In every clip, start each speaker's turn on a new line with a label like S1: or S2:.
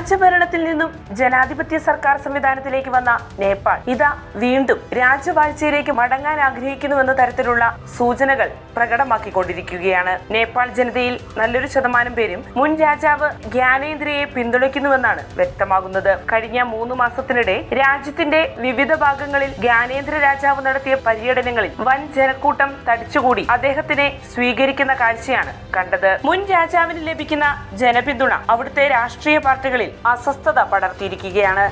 S1: രാജഭരണത്തിൽ നിന്നും ജനാധിപത്യ സർക്കാർ സംവിധാനത്തിലേക്ക് വന്ന നേപ്പാൾ. ഇതാ വീണ്ടും രാജവാഴ്ചയിലേക്ക് മടങ്ങാൻ ആഗ്രഹിക്കുന്നുവെന്ന തരത്തിലുള്ള സൂചനകൾ പ്രകടമാക്കിക്കൊണ്ടിരിക്കുകയാണ്. നേപ്പാൾ ജനതയിൽ നല്ലൊരു ശതമാനം പേരും മുൻ രാജാവ് ജ്ഞാനേന്ദ്രയെ പിന്തുണയ്ക്കുന്നുവെന്നാണ് വ്യക്തമാകുന്നത്. കഴിഞ്ഞ മൂന്ന് മാസത്തിനിടെ രാജ്യത്തിന്റെ വിവിധ ഭാഗങ്ങളിൽ ജ്ഞാനേന്ദ്ര രാജാവ് നടത്തിയ പര്യടനങ്ങളിൽ വൻ ജനക്കൂട്ടം തടിച്ചുകൂടി അദ്ദേഹത്തിനെ സ്വീകരിക്കുന്ന കാഴ്ചയാണ് കണ്ടത്. മുൻ രാജാവിന് ലഭിക്കുന്ന ജനപിന്തുണ അവിടുത്തെ രാഷ്ട്രീയ പാർട്ടികളിൽ അസ്വസ്ഥത പടർത്തിയിരിക്കുകയാണ്.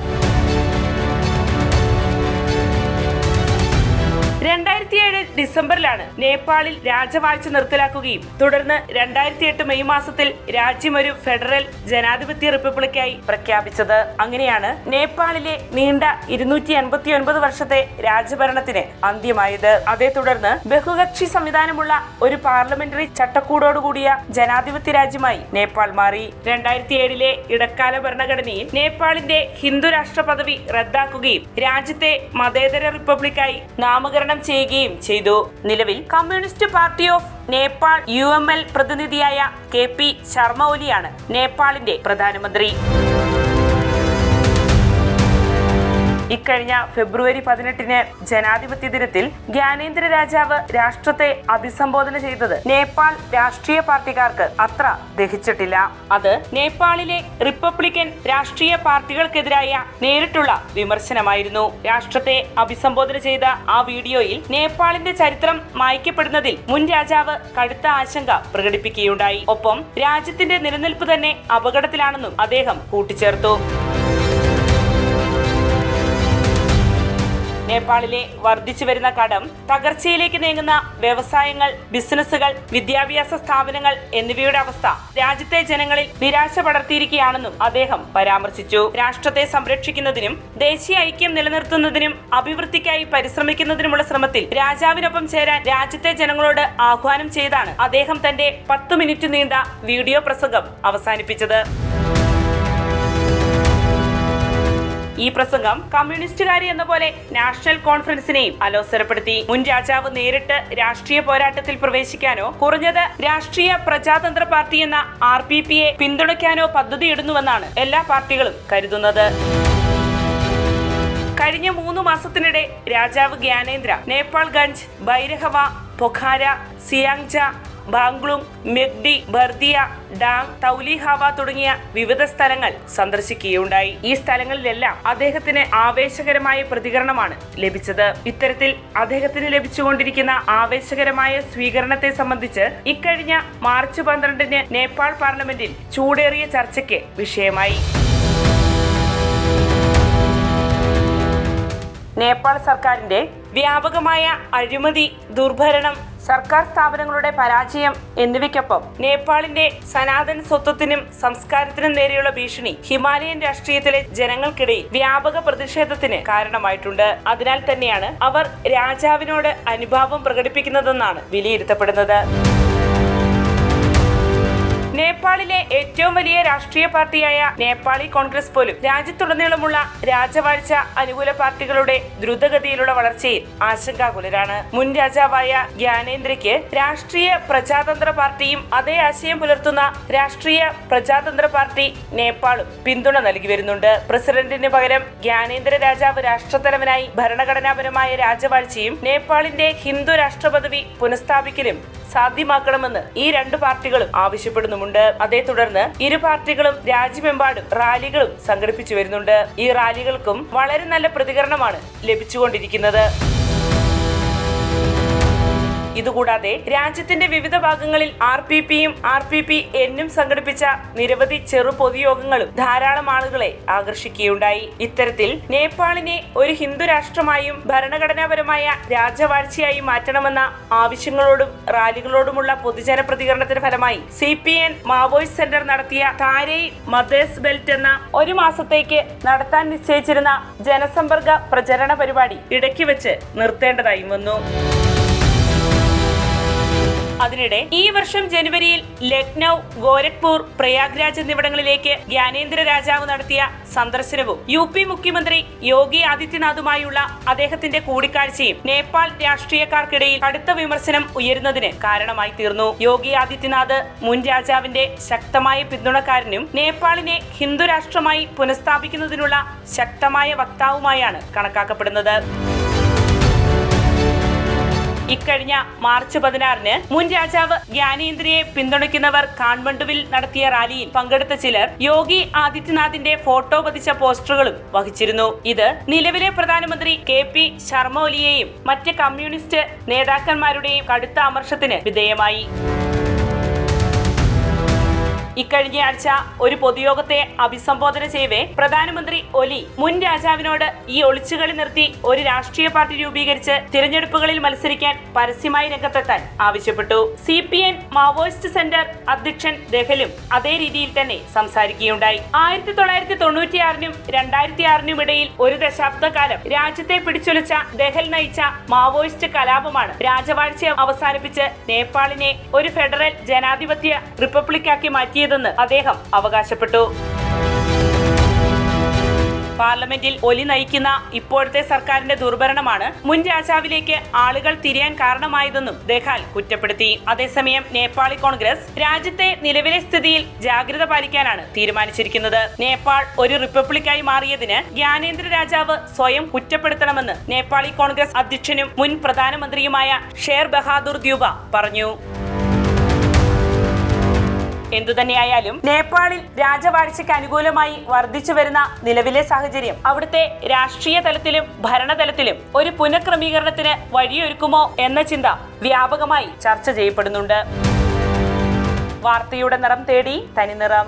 S1: രണ്ടായിരത്തി ഏഴ് ഡിസംബറിലാണ് നേപ്പാളിൽ രാജവാഴ്ച നിർത്തലാക്കുകയും തുടർന്ന് രണ്ടായിരത്തി എട്ട് മെയ് മാസത്തിൽ രാജ്യം ഒരു ഫെഡറൽ ജനാധിപത്യ റിപ്പബ്ലിക്കായി പ്രഖ്യാപിച്ചത്. അങ്ങനെയാണ് നേപ്പാളിലെ നീണ്ട ഇരുന്നൂറ്റി എൺപത്തി ഒൻപത് വർഷത്തെ രാജഭരണത്തിന് അന്ത്യമായത്. അതേ തുടർന്ന് ബഹുകക്ഷി സംവിധാനമുള്ള ഒരു പാർലമെന്ററി ചട്ടക്കൂടോടുകൂടിയ ജനാധിപത്യ രാജ്യമായി നേപ്പാൾ മാറി. രണ്ടായിരത്തി ഏഴിലെ ഇടക്കാല ഭരണഘടനയിൽ നേപ്പാളിന്റെ ഹിന്ദു രാഷ്ട്ര പദവി റദ്ദാക്കുകയും രാജ്യത്തെ മതേതര റിപ്പബ്ലിക്കായി നാമകരണം ചെയ്യുകയും ചെയ്തു. നിലവിൽ communist party of Nepal U പ്രതിനിധിയായ K P Sharma ഒലിയാണ് നേപ്പാളിന്റെ പ്രധാനമന്ത്രി. ഇക്കഴിഞ്ഞ ഫെബ്രുവരി പതിനെട്ടിന് ജനാധിപത്യ ദിനത്തിൽ ജ്ഞാനേന്ദ്ര രാജാവ് രാഷ്ട്രത്തെ അഭിസംബോധന ചെയ്തത് നേപ്പാൾ രാഷ്ട്രീയ പാർട്ടിക്കാർക്ക് അത്ര ദഹിച്ചിട്ടില്ല. അത് നേപ്പാളിലെ റിപ്പബ്ലിക്കൻ രാഷ്ട്രീയ പാർട്ടികൾക്കെതിരായ നേരിട്ടുള്ള വിമർശനമായിരുന്നു. രാഷ്ട്രത്തെ അഭിസംബോധന ചെയ്ത ആ വീഡിയോയിൽ നേപ്പാളിന്റെ ചരിത്രം മായ്ക്കപ്പെടുന്നതിൽ മുൻ രാജാവ് കടുത്ത ആശങ്ക പ്രകടിപ്പിക്കുകയുണ്ടായി. ഒപ്പം രാജ്യത്തിന്റെ നിലനിൽപ്പ് തന്നെ അപകടത്തിലാണെന്നും അദ്ദേഹം കൂട്ടിച്ചേർത്തു. നേപ്പാളിലെ വർദ്ധിച്ചു വരുന്ന കടം തകർച്ചയിലേക്ക് നീങ്ങുന്ന വ്യവസായങ്ങൾ ബിസിനസ്സുകൾ വിദ്യാഭ്യാസ സ്ഥാപനങ്ങൾ എന്നിവയുടെ അവസ്ഥ രാജ്യത്തെ ജനങ്ങളിൽ നിരാശ പടർത്തിയിരിക്കുകയാണെന്നും അദ്ദേഹം പരാമർശിച്ചു. രാഷ്ട്രത്തെ സംരക്ഷിക്കുന്നതിനും ദേശീയ ഐക്യം നിലനിർത്തുന്നതിനും അഭിവൃദ്ധിക്കായി പരിശ്രമിക്കുന്നതിനുമുള്ള ശ്രമത്തിൽ രാജാവിനൊപ്പം ചേരാൻ രാജ്യത്തെ ജനങ്ങളോട് ആഹ്വാനം ചെയ്താണ് അദ്ദേഹം തന്റെ പത്ത് മിനിറ്റ് നീണ്ട വീഡിയോ പ്രസംഗം അവസാനിപ്പിച്ചത്. ഈ പ്രസംഗം കമ്മ്യൂണിസ്റ്റുകാരി എന്ന പോലെ നാഷണൽ കോൺഫറൻസിനെയും അലോസരപ്പെടുത്തി. മുൻ രാജാവ് നേരിട്ട് രാഷ്ട്രീയ പോരാട്ടത്തിൽ പ്രവേശിക്കാനോ കുറഞ്ഞത് രാഷ്ട്രീയ പ്രജാതന്ത്ര പാർട്ടി എന്ന ആർ പി പിയെ പിന്തുണയ്ക്കാനോ പദ്ധതിയിടുന്നുവെന്നാണ് എല്ലാ പാർട്ടികളും കരുതുന്നത്. കഴിഞ്ഞ മൂന്ന് മാസത്തിനിടെ രാജാവ് ഗ്യാനേന്ദ്ര നേപ്പാൾ ഗഞ്ച് ബൈരഹവ പൊഖാര സിയാങ്ജ ബാംഗ്ലൂങ് മെഗ്ഡി ബർദിയ ഡാങ് തൗലിഹാവ തുടങ്ങിയ വിവിധ സ്ഥലങ്ങൾ സന്ദർശിക്കുകയുണ്ടായി. ഈ സ്ഥലങ്ങളിലെല്ലാം അദ്ദേഹത്തിന് ആവേശകരമായ പ്രതികരണമാണ് ലഭിച്ചത്. ഇത്തരത്തിൽ അദ്ദേഹത്തിന് ലഭിച്ചുകൊണ്ടിരിക്കുന്ന ആവേശകരമായ സ്വീകരണത്തെ സംബന്ധിച്ച് ഇക്കഴിഞ്ഞ മാർച്ച് പന്ത്രണ്ടിന് നേപ്പാൾ പാർലമെന്റിൽ ചൂടേറിയ ചർച്ചയ്ക്ക് വിഷയമായി. നേപ്പാൾ സർക്കാരിന്റെ വ്യാപകമായ അഴിമതി ദുർഭരണം സർക്കാർ സ്ഥാപനങ്ങളുടെ പരാജയം എന്നിവയ്ക്കൊപ്പം നേപ്പാളിന്റെ സനാതൻ സ്വത്വത്തിനും സംസ്കാരത്തിനും നേരെയുള്ള ഭീഷണി ഹിമാലയൻ രാഷ്ട്രീയത്തിലെ ജനങ്ങൾക്കിടയിൽ വ്യാപക പ്രതിഷേധത്തിന് കാരണമായിട്ടുണ്ട്. അതിനാൽ തന്നെയാണ് അവർ രാജാവിനോട് അനുഭാവം പ്രകടിപ്പിക്കുന്നതെന്നാണ് വിലയിരുത്തപ്പെടുന്നത്. നേപ്പാളിലെ ഏറ്റവും വലിയ രാഷ്ട്രീയ പാർട്ടിയായ നേപ്പാളി കോൺഗ്രസ് പോലും രാജ്യത്തുടനീളമുള്ള രാജവാഴ്ച അനുകൂല പാർട്ടികളുടെ ദ്രുതഗതിയിലുള്ള വളർച്ചയിൽ ആശങ്കാകുലരാണ്. മുൻ രാജാവായ ജ്ഞാനേന്ദ്രയ്ക്ക് രാഷ്ട്രീയ പ്രജാതന്ത്ര പാർട്ടിയും അതേ ആശയം പുലർത്തുന്ന രാഷ്ട്രീയ പ്രജാതന്ത്ര പാർട്ടി നേപ്പാളും പിന്തുണ നൽകി വരുന്നുണ്ട്. പ്രസിഡന്റിന് പകരം ജ്ഞാനേന്ദ്ര രാജാവ് രാഷ്ട്രത്തലവനായി ഭരണഘടനാപരമായ രാജവാഴ്ചയും നേപ്പാളിന്റെ ഹിന്ദു രാഷ്ട്രപദവി പുനഃസ്ഥാപിക്കലും സാധ്യമാക്കണമെന്ന് ഈ രണ്ട് പാർട്ടികളും ആവശ്യപ്പെടുന്നുമുണ്ട്. അതേ തുടർന്ന് ഇരു പാർട്ടികളും രാജ്യമെമ്പാടും റാലികളും സംഘടിപ്പിച്ചു വരുന്നുണ്ട്. ഈ റാലികൾക്കും വളരെ നല്ല പ്രതികരണമാണ് ലഭിച്ചുകൊണ്ടിരിക്കുന്നത്. ഇതുകൂടാതെ രാജ്യത്തിന്റെ വിവിധ ഭാഗങ്ങളിൽ ആർ പി പിയും ആർ പി പി എന്നും സംഘടിപ്പിച്ച നിരവധി ചെറു പൊതുയോഗങ്ങളും ധാരാളം ആളുകളെ ആകർഷിക്കുകയുണ്ടായി. ഇത്തരത്തിൽ നേപ്പാളിനെ ഒരു ഹിന്ദു രാഷ്ട്രമായും ഭരണഘടനാപരമായ രാജവാഴ്ചയായി മാറ്റണമെന്ന ആവശ്യങ്ങളോടും റാലികളോടുമുള്ള പൊതുജന പ്രതികരണത്തിന്റെ ഫലമായി C P N Maoist centre നടത്തിയ താരേ മദേസ് ബെൽറ്റ് എന്ന ഒരു മാസത്തേക്ക് നടത്താൻ നിശ്ചയിച്ചിരുന്ന ജനസമ്പർക്ക പ്രചരണ പരിപാടി ഇടയ്ക്ക് വെച്ച് നിർത്തേണ്ടതായും വന്നു. അതിനിടെ ഈ വർഷം ജനുവരിയിൽ ലക്നൌ ഗോരഖ്പൂർ പ്രയാഗ്രാജ് എന്നിവിടങ്ങളിലേക്ക് ജ്ഞാനേന്ദ്ര രാജാവ് നടത്തിയ സന്ദർശനവും യു പി മുഖ്യമന്ത്രി യോഗി ആദിത്യനാഥുമായുള്ള അദ്ദേഹത്തിന്റെ കൂടിക്കാഴ്ചയും നേപ്പാൾ രാഷ്ട്രീയക്കാർക്കിടയിൽ കടുത്ത വിമർശനം ഉയരുന്നതിന് കാരണമായി തീർന്നു. യോഗി ആദിത്യനാഥ് മുൻ രാജാവിന്റെ ശക്തമായ പിന്തുണക്കാരനും നേപ്പാളിനെ ഹിന്ദു രാഷ്ട്രമായി പുനഃസ്ഥാപിക്കുന്നതിനുള്ള ശക്തമായ വക്താവുമായാണ് കണക്കാക്കപ്പെടുന്നത്. ഇക്കഴിഞ്ഞ മാർച്ച് പതിനാറിന് മുൻ രാജാവ് ജ്ഞാനേന്ദ്രയെ പിന്തുണയ്ക്കുന്നവർ കാൺമണ്ഡുവിൽ നടത്തിയ റാലിയിൽ പങ്കെടുത്ത ചിലർ യോഗി ആദിത്യനാഥിന്റെ ഫോട്ടോ പതിച്ച പോസ്റ്ററുകളും വഹിച്ചിരുന്നു. ഇത് നിലവിലെ പ്രധാനമന്ത്രി കെ പി ശർമ്മ ഒലിയെയും മറ്റ് കമ്മ്യൂണിസ്റ്റ് നേതാക്കന്മാരുടെയും കടുത്ത അമർഷത്തിന് വിധേയമായി. ഇക്കഴിഞ്ഞ ആഴ്ച ഒരു പൊതുയോഗത്തെ അഭിസംബോധന ചെയ്യവേ പ്രധാനമന്ത്രി ഒലി. മുൻ രാജാവിനോട് ഈ ഒളിച്ചുകളി നിർത്തി ഒരു രാഷ്ട്രീയ പാർട്ടി രൂപീകരിച്ച് തിരഞ്ഞെടുപ്പുകളിൽ മത്സരിക്കാൻ പരസ്യമായി രംഗത്തെത്താൻ ആവശ്യപ്പെട്ടു. C P N Maoist centre അധ്യക്ഷൻ ദഹലും അതേ രീതിയിൽ തന്നെ സംസാരിക്കുകയുണ്ടായി. ആയിരത്തി തൊള്ളായിരത്തി തൊണ്ണൂറ്റിയാറിനും രണ്ടായിരത്തി ആറിനും ഇടയിൽ ഒരു ദശാബ്ദകാലം രാജ്യത്തെ പിടിച്ചൊലിച്ച ദഹൽ നയിച്ച മാവോയിസ്റ്റ് കലാപമാണ് രാജവാഴ്ച അവസാനിപ്പിച്ച് നേപ്പാളിനെ ഒരു ഫെഡറൽ ജനാധിപത്യ റിപ്പബ്ലിക്കാക്കി മാറ്റിയതെന്ന് അദ്ദേഹം അവകാശപ്പെട്ടു. പാർലമെന്റിൽ ഒലി നയിക്കുന്ന ഇപ്പോഴത്തെ സർക്കാരിന്റെ ദുർഭരണമാണ് മുൻ രാജാവിലേക്ക് ആളുകൾ തിരിയാൻ കാരണമായതെന്നും ദേഹാൽ കുറ്റപ്പെടുത്തി. അതേസമയം നേപ്പാളി കോൺഗ്രസ് രാജ്യത്തെ നിലവിലെ സ്ഥിതിയിൽ ജാഗ്രത പാലിക്കാനാണ് തീരുമാനിച്ചിരിക്കുന്നത്. നേപ്പാൾ ഒരു റിപ്പബ്ലിക്കായി മാറിയതിന് ജ്ഞാനേന്ദ്ര രാജാവ് സ്വയം കുറ്റപ്പെടുത്തണമെന്ന് നേപ്പാളി കോൺഗ്രസ് അധ്യക്ഷനും മുൻ പ്രധാനമന്ത്രിയുമായ ഷേർ ബഹാദൂർ ദ്യൂബ പറഞ്ഞു. എന്തുതന്നെയായാലും നേപ്പാളിൽ രാജവാഴ്ചയ്ക്ക് അനുകൂലമായി വർദ്ധിച്ചു വരുന്ന നിലവിലെ സാഹചര്യം അവിടുത്തെ രാഷ്ട്രീയ തലത്തിലും ഭരണതലത്തിലും ഒരു പുനഃക്രമീകരണത്തിന് വഴിയൊരുക്കുമോ എന്ന ചിന്ത വ്യാപകമായി ചർച്ച ചെയ്യപ്പെടുന്നുണ്ട്. വാർത്തയുടെ നിറം തേടി തനിനിറം